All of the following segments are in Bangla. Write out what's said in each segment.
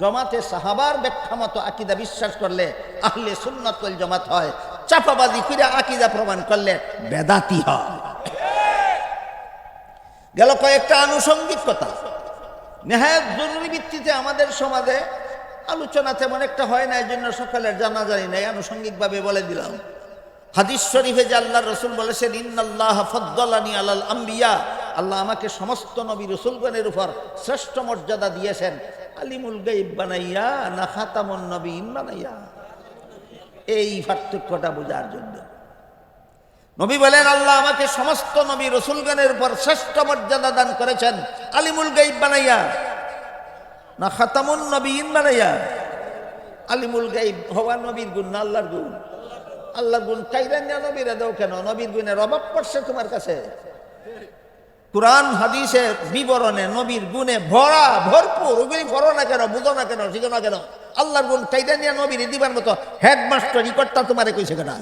জমাতে সাহাবার ব্যাখ্যা মতো আকিদা বিশ্বাস করলে আহলে সুন্নতল জমাত হয়। চাপাবাজি করে আকিদা প্রমাণ করলে বেদাতি হয়। গেল কয়েকটা আনুষঙ্গিক কথা। নেহায়ত জরুরি ভিত্তিতে আমাদের সমাজে আলোচনা তেমন একটা হয় না এই জন্য সকালের জানা জানি নাই, আনুষঙ্গিকভাবে বলে দিলাম। হাদিস শরীফে যে আল্লাহ রসুল বলেছেন, ইন্নাল্লাহ ফদ্দলানি আলাল আম্বিয়া। আল্লাহ আমাকে সমস্ত নবী রসুলগণের উপর শ্রেষ্ঠ মর্যাদা দিয়েছেন। আলিমুল গাইব বানাইয়া না খাতামুন নবীন বানাইয়া। এই পার্থক্যটা বোঝার জন্য। নবী বলেন, আল্লাহ আমাকে সমস্ত নবী রসুলগণের উপর শ্রেষ্ঠ মর্যাদা দান করেছেন। আলিমুল গাইব বানাইয়া, না খাতামুন নবীন বানাইয়া। আলিমুল গাইব হওয়া নবীর গুণ না আল্লাহর গুণ? আল্লাহর গুণ কাইরান্যা নবীরা দাও কেন? নবীর গুণের অভাব পড়ছে তোমার কাছে। কোরআন, হাদিসের বিবরণে, নবীর গুণে ভরা, ভরপুর, ওগুলি ভরো না কেন, বুঝো না কেন, শিখো না কেন আল্লাহর গুণ কাইরান্যা নবীর দিবার মতো হেডমাস্টার রিকর্ডটা তোমারে কইছে কেনা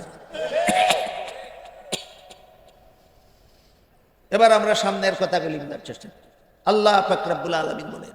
এবার আমরা সামনের কথাগুলি চেষ্টা। আল্লাহ ফকরাবুল আলমিন বলেন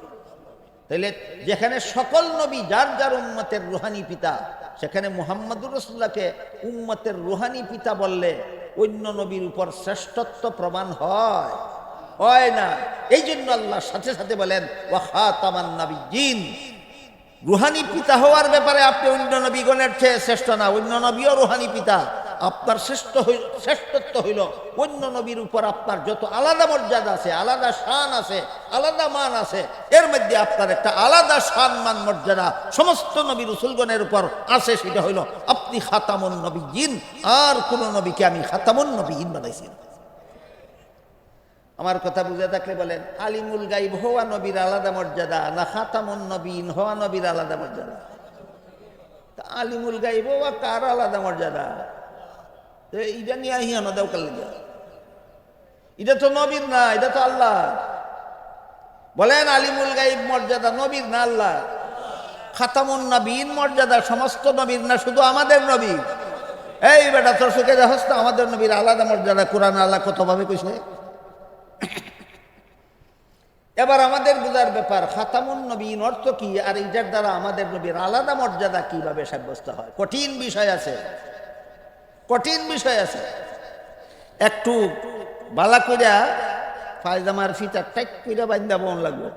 তাইলে যেখানে সকল নবী, যার যার উম্মতের রুহানি পিতা, সেখানে মুহাম্মদুর রসুল্লাহকে উম্মতের রুহানি পিতা বললে অন্য নবীর উপর শ্রেষ্ঠত্ব প্রমাণ হয়। হয় না। এই জন্য আল্লাহ সাথে সাথে বলেন ওয়াহা তামান নবী জিন রুহানি পিতা হওয়ার ব্যাপারে আপনি অন্য নবীগণের চেয়ে শ্রেষ্ঠ না, অন্য নবীও রুহানি পিতা। আপনার শ্রেষ্ঠ হইল শ্রেষ্ঠত্ব হইল অন্য নবীর উপর আপনার যত আলাদা মর্যাদা আছে, আলাদা শান আছে, আলাদা মান আছে, এর মধ্যে আপনার একটা আলাদা শান মান মর্যাদা সমস্ত নবী রসুলগণের উপর আছে, সেটা হইল আপনি খাতামুন নবী জিন আর কোন নবীকে আমি খাতামুন নবী জিন বানাইছি আমার কথা বুঝে থাকলে বলেন, আলিমুল গাইব হওয়া নবীর আলাদা মর্যাদা, না খাতামুন নবীন হওয়া নবীর আলাদা মর্যাদা? আলিমুল গাইব হওয়া কার আলাদা মর্যাদা? এইটা নিয়ে আহিয়া না দেও কাল এটা তো নবীর না, এটা তো আল্লাহ। বলেন আলিমুল গাইব মর্যাদা নবীর না আল্লাহ? খাতামুন নবীন মর্যাদা সমস্ত নবীর না, শুধু আমাদের নবী এই বেটা, তোর সুখে দেখস না, আমাদের নবীর আলাদা মর্যাদা, কোরআন আল্লাহ কতভাবে কইছে? এবার আমাদের বোঝার ব্যাপার, খাতামুন নবীন অর্থ কি? আর এইটার দ্বারা আমাদের নবীর আলাদা মর্যাদা কীভাবে সাব্যস্ত হয়? কঠিন বিষয় আছে। কঠিন বিষয় আছে। একটু বালা কইরা ফায়জামার ফিতা টাইট কইরা বান্ধা বন লাগবে।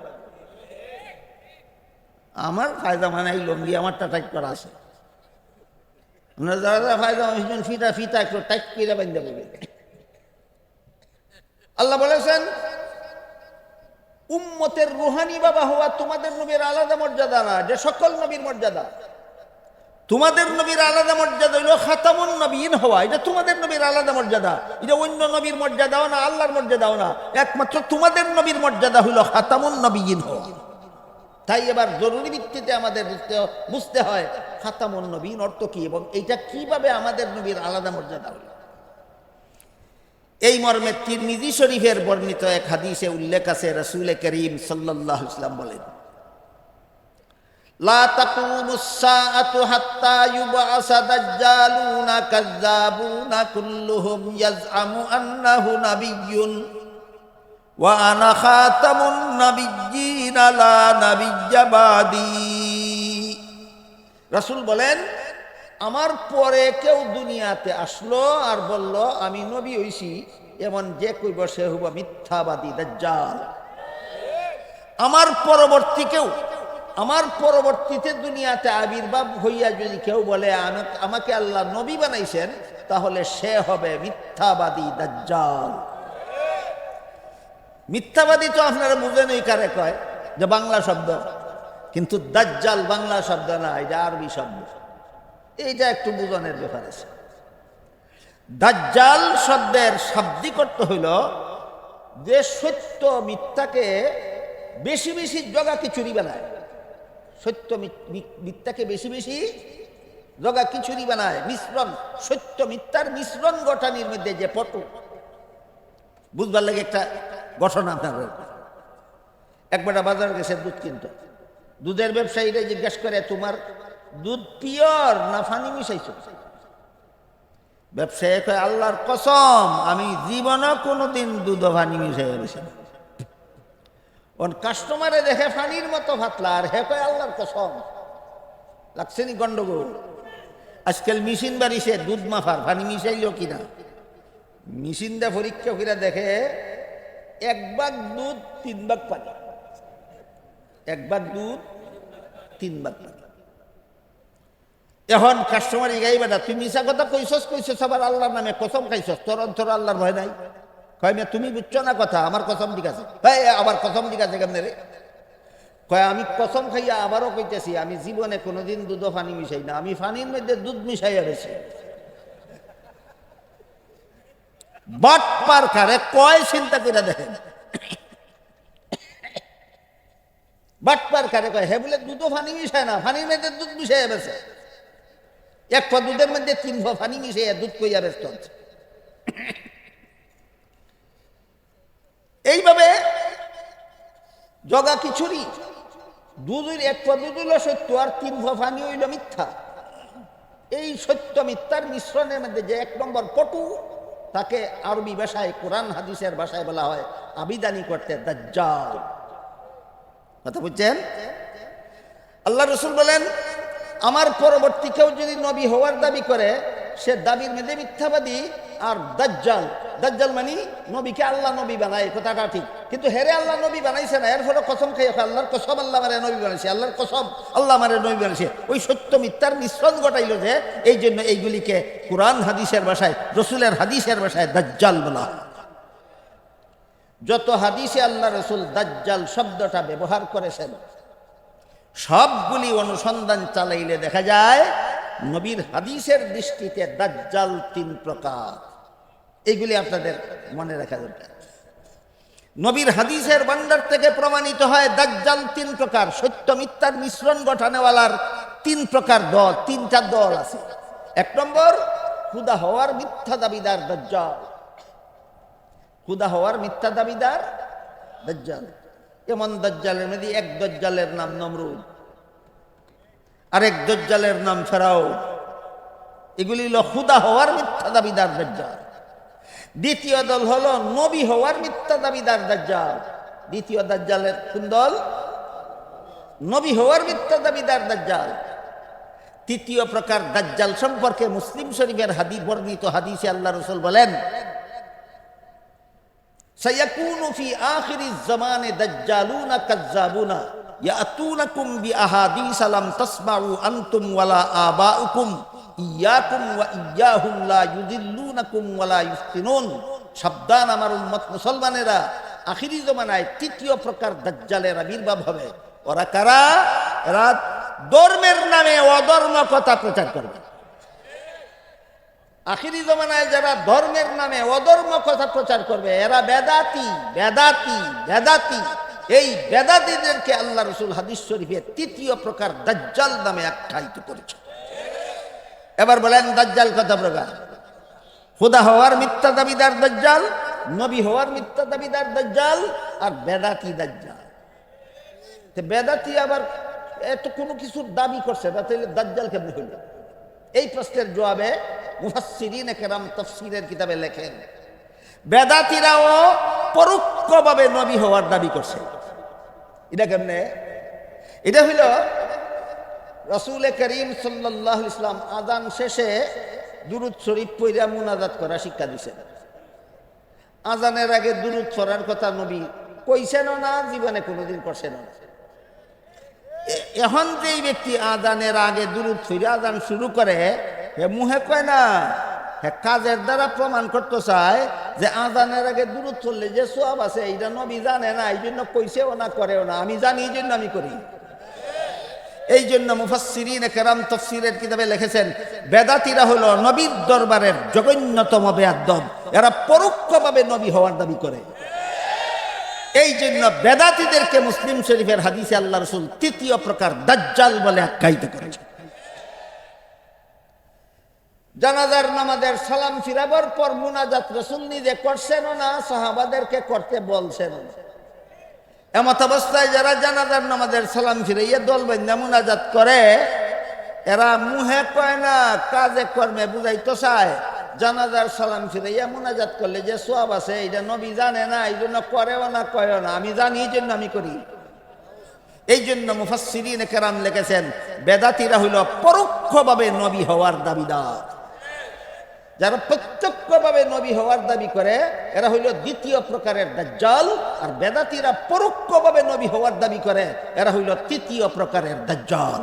আমার ফায়জামা নাই, লঙ্গি আমারটা টাইট করা আছে। আপনারা যারা যারা ফায়জামা ভিজন ফিতা ফিতা একটু টাইট কইরা বান্ধা বলবে। আল্লাহ বলেছেন, উম্মতের রুহানি বাবা হওয়া তোমাদের নবীর আলাদা মর্যাদা না, যে সকল নবীর মর্যাদা। তোমাদের নবীর আলাদা মর্যাদা হইল খাতামুন নবীন হওয়া। এটা তোমাদের নবীর আলাদা মর্যাদা। এটা অন্য নবীর মর্যাদাও না, আল্লাহর মর্যাদাও না। একমাত্র তোমাদের নবীর মর্যাদা হইল খাতামুন নবীন হওয়া। তাই এবার জরুরি ভিত্তিতে আমাদের বুঝতে বুঝতে হয়, খাতামুন নবীন অর্থ কি এবং এইটা কীভাবে আমাদের নবীর আলাদা মর্যাদা হইল। এই মর্মে তিরমিজি শরীফের বর্ণিত এক হাদিসে উল্লেখ আছে, রসুল করিম সাল্লাহ ইসলাম বলেন لا تقوم الساعة حتى يبعث دجالون كذابون كلهم يزعم أنه نبي وأنا خاتم النبيين لا نبي بعدي রসুল বলেন আমার পরে কেউ দুনিয়াতে আসলো আর বলল আমি নবী হইছি এমন যে কইব সে হইব মিথ্যাবাদী দাজ্জাল আমার পরবর্তী কেউ আমার পরবর্তীতে দুনিয়াতে আবির্ভাব হইয়া যদি কেউ বলে আমাকে আল্লাহ নবী বানাইছেন, তাহলে সে হবে মিথ্যাবাদী দাজ্জাল। মিথ্যাবাদী তো আপনারা বুঝেন এই কারে কয়, যে বাংলা শব্দ। কিন্তু দাজ্জাল বাংলা শব্দ না, এটা আরবি শব্দ। এইটা একটু বুঝনের ব্যাপার আছে। দাজ্জাল শব্দের শাব্দিক অর্থ হইল যে সত্য মিথ্যাকে বেশি বেশি জগা খিচুড়ি বানায়। সত্য মিথ্যাকে বেশি বেশি জগা খিচুড়ি বানায়। মিশ্রণ, সত্য মিথ্যার মিশ্রণ গঠনের মধ্যে যে পটু। বুঝবার লাগে একটা গঠন আপনার একবার বাজার গেছে দুধ কিনতে। দুধের ব্যবসায়ীরা জিজ্ঞাসা করে, তোমার দুধ পিওর না ফানি মিশাইছো? ব্যবসায়ী কয়, আল্লাহর কসম, আমি জীবনে কোনোদিন দুধ ফানি মিশাই গেছি ওন কাস্টমারে দেখে ফানির মতো ফাতলা, আর হে কয় আল্লাহর কসম। লাগছে নি গন্ডগোল? আজকাল মেশিন বাড়িছে দুধ মাফার, ফানি মিশাইল কিনা? মেশিন দা পরীক্ষা করে দেখে, এক ভাগ দুধ, তিন ভাগ পানি। এক ভাগ দুধ, তিন ভাগ পানি। এখন কাস্টমার ইগাই বেটা তুই মিশা কথা কইছস কইছস, আবার আল্লাহর নামে কসম খাইছস, তোর অন্তর আল্লাহর ভয় নাই? কয় মে তুমি বুঝছ না কথা? আমার কসম ঠিক আছে। আবার কসম ঠিক আছে কেমনে রে? কয়, আমি কসম খাইয়া আবারও কইতেছি, আমি জীবনে কোনোদিন দুধ ও পানি মিশাই না, আমি পানির মধ্যে দুধ মিশাইয়া বেছি বাট পার কারে কয় চিন্তা করে দেখেন? বাট পার কারে কয়, হে বলে দুধও পানি মিশায় না, পানির মধ্যে দুধ মিশাইয়া বেছে। এক পা দুধের মধ্যে তিন পা পানি মিশাইয়া দুধ কইয়া ব্যস্ত হচ্ছে এইভাবে জগা খিচুড়ি, দুধের এক পা দুধ সত্য আর তিন পানি হইল মিথ্যা। এই সত্য মিথ্যার মিশ্রণের মধ্যে যে এক নম্বর পটু, তাকে আরবি ভাষায় কোরআন হাদিসের ভাষায় বলা হয় আবিদানি করতে দাজ্জাল। কথা বুঝছেন? আল্লাহ রসুল বলেন, আমার পরবর্তী কেউ যদি নবী হওয়ার দাবি করে, সে দাবির মধ্যে মিথ্যাবাদী আর দাজ্জাল। দাজ্জাল মানি, নবীকে আল্লাহ নবী বানায়, কথাটা ঠিক। কিন্তু হেরে আল্লাহ নবী বানাইছে না, এর ফলে কসম খাই আল্লাহর কসম আল্লাহ মারে নবী বানাইছে, আল্লাহর কসম আল্লাহ মারে নবী বানাইছে। ওই সত্য মিথ্যার মিশ্রণ ঘটাইল যে, এই জন্য এইগুলিকে কোরআন হাদিসের ভাষায়, রসুলের হাদিসের ভাষায় দাজ্জাল বলা যত হাদিসে আল্লাহ রসুল দাজ্জাল শব্দটা ব্যবহার করেছেন, সবগুলি অনুসন্ধান চালাইলে দেখা যায়, নবীর হাদিসের দৃষ্টিতে দাজ্জাল তিন প্রকার। এইগুলি আপনাদের মনে রাখা দরকার। নবীর হাদিসের ভান্ডার থেকে প্রমাণিত হয়, দাজ্জাল তিন প্রকার, সত্য, মিথ্যার মিশ্রণ গঠানেওয়ালার তিন প্রকার দল, তিনটা দল আছে। এক নম্বর, খুদা হওয়ার মিথ্যা দাবিদার দাজ্জাল। খুদা হওয়ার মিথ্যা দাবিদার দাজ্জাল। এমন দজ্জালের মধ্যে এক দজ্জালের নাম নমরুদ, আরেক দজ্জালের নাম ফেরাও এগুলি হলো খুদা হওয়ার মিথ্যা দাবিদার দজ্জাল। দ্বিতীয় দল হলো নবী হওয়ার মিথ্যা দাবিদার দাজ্জাল দ্বিতীয় দাজ্জালের কোন দল নবী হওয়ার মিথ্যা দাবিদার দাজ্জাল তৃতীয় প্রকার দাজ্জাল সম্পর্কে মুসলিম শরীফের হাদি বর্ণিত হাদিসে আল্লাহ রসুল বলেন سيكون في آخر الزمان دجالون كذابون يأتونكم بأحاديث لم تسمعوا أنتم ولا آباؤكم ইয়াকুম ওয়া ইয়াহুম লা ইউদিল্লুনাকুম ওয়া লা ইফতিনুন সাবধান আমার উম্মত মুসলমানেরা, আখিরি জমানায় তৃতীয় প্রকার দাজ্জালের আবির্ভাব হবে। ওরা কারা? এরা ধর্মের নামে অধর্ম কথা প্রচার করবে। আখিরি জমানায় যারা ধর্মের নামে অধর্ম কথা প্রচার করবে, এরা বেদাতি বেদাতি বেদাতি। এই বেদাতিদেরকে আল্লাহ রসুল হাদিস শরীফের তৃতীয় প্রকার দাজ্জাল নামে আখ্যায়িত করেছে এবার বলেন দাজ্জাল কথা প্রকার? খুদা হওয়ার মিথ্যা দাবিদার দাজ্জাল, নবী হওয়ার মিথ্যা দাবিদার দাজ্জাল, আর বেদাতি দাজ্জাল। বেদাতি আবার এত কোনো কিছুর দাবি করছে না তাহলে দাজ্জাল কেমনি হইল এই প্রশ্নের জবাবে মুফাসসিরিন কেরাম তফসিরের কিতাবে লেখেন, বেদাতিরাও পরোক্ষভাবে নবী হওয়ার দাবি করছে। এটা কেমনে? এটা হইল রসুল করিম সাল্লাহ ইসলাম আদান শেষে দুরুদ শরীফ পইরা মুনাজাত করা শিক্ষা দিছেন। আজানের আগে দুরুদ পড়ার কথা নবী কইছেনও না, জীবনে কোনোদিন করছেনও না। এখন যেই ব্যক্তি আদানের আগে দূরত ফিরে আদান শুরু করে হে মুহে কয় না হে কাজের দ্বারা প্রমাণ করতে চায় যে আদানের আগে দূরত চললে যে সব আছে, এইটা নবী জানে না এই জন্য কইছেও না, করেও না। আমি জানি এই জন্য আমি করি। এই জন্য মুফাসসিরিন কেরাম তফসিরের কিতাবে লিখেছেন, বেদাতিরা হলো নবীর দরবারের জঘন্যতম বেয়াদ্দব এরা পরোক্ষভাবে নবী হওয়ার দাবি করে। এই জন্য বেদাতিদেরকে মুসলিম শরীফের হাদিসে আল্লাহ রসুল তৃতীয় প্রকার দাজ্জাল বলে আখ্যায়িত করেছে জানাজার নামাজের সালাম ফিরাবার পর মুনাজাত রসুল নিজে করছেন না, সাহাবাদেরকে করতে বলছেন এমত অবস্থায় যারা জানাজার নামাজের সালাম ফিরাইয়া দল বান্ধা মুনাজাত করে, এরা মুহে কয় না, কাজে কর্মে বুঝাইতো চায় জানাজার সালাম ফিরাইয়া মুনাজাত করলে যে সব আছে এটা নবী জানে না, এই জন্য করেও না, কয়েও না। আমি জানি, এই জন্য আমি করি। এই জন্য মুফাসিরিন কেরাম লিখেছেন, বেদাতিরা হইল পরোক্ষভাবে নবী হওয়ার দাবিদার। যারা প্রত্যক্ষভাবে নবী হওয়ার দাবি করে, এরা হইল দ্বিতীয় প্রকারের দাজ্জাল, আর বেদাতিরা পরোক্ষভাবে নবী হওয়ার দাবি করে, এরা হইল তৃতীয় প্রকারের দাজ্জাল।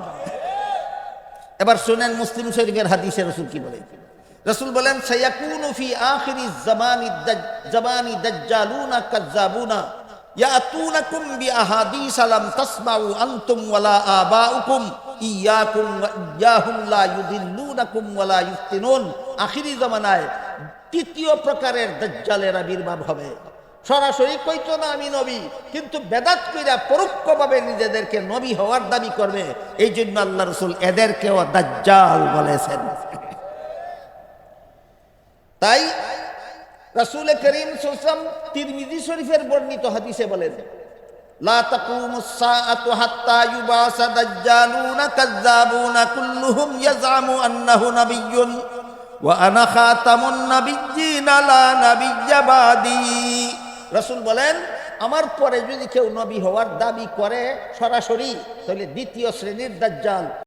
এবার শুনেন মুসলিম শরীফের হাদিসে রসুল কি বলে রসুল বলেন, সায়াকুনু ফি আখিরি জামানি জামানি দাজ্জালুনা কাজ্জাবুনা, ইয়াতুনাকুম বিআহাদিস তাসমাউ আনতুম ওয়ালা আবাউকুম। ইয়াকুম ইয়াহুম লা ইউদিল্লুনাকুম ওয়ালা ইফতিনুন আখিরি জামানায় তৃতীয় প্রকারের দাজ্জালের আবির্ভাব হবে। সরাসরি কইতো না আমি নবী, কিন্তু বেদাত কইরা পরোক্ষভাবে নিজেদেরকে নবী হওয়ার দাবি করবে এই জন্য আল্লাহ রসুল এদেরকেও দাজ্জাল বলেছেন। তাই রাসূল করিম সাল্লাম তিরমিজি শরীফের বর্ণিত হাদিসে বলেন লা تقوم الساعة حتى ইউবাসা دجالون كذابون كلهم يزعم আন্নাহু نبي وأنا خاتم النبيين لا نبي بعدي رسول বলেন আমার পরে যদি কেউ নবী হওয়ার দাবি করে সরাসরি তাহলে দ্বিতীয় শ্রেণির দাজ্জাল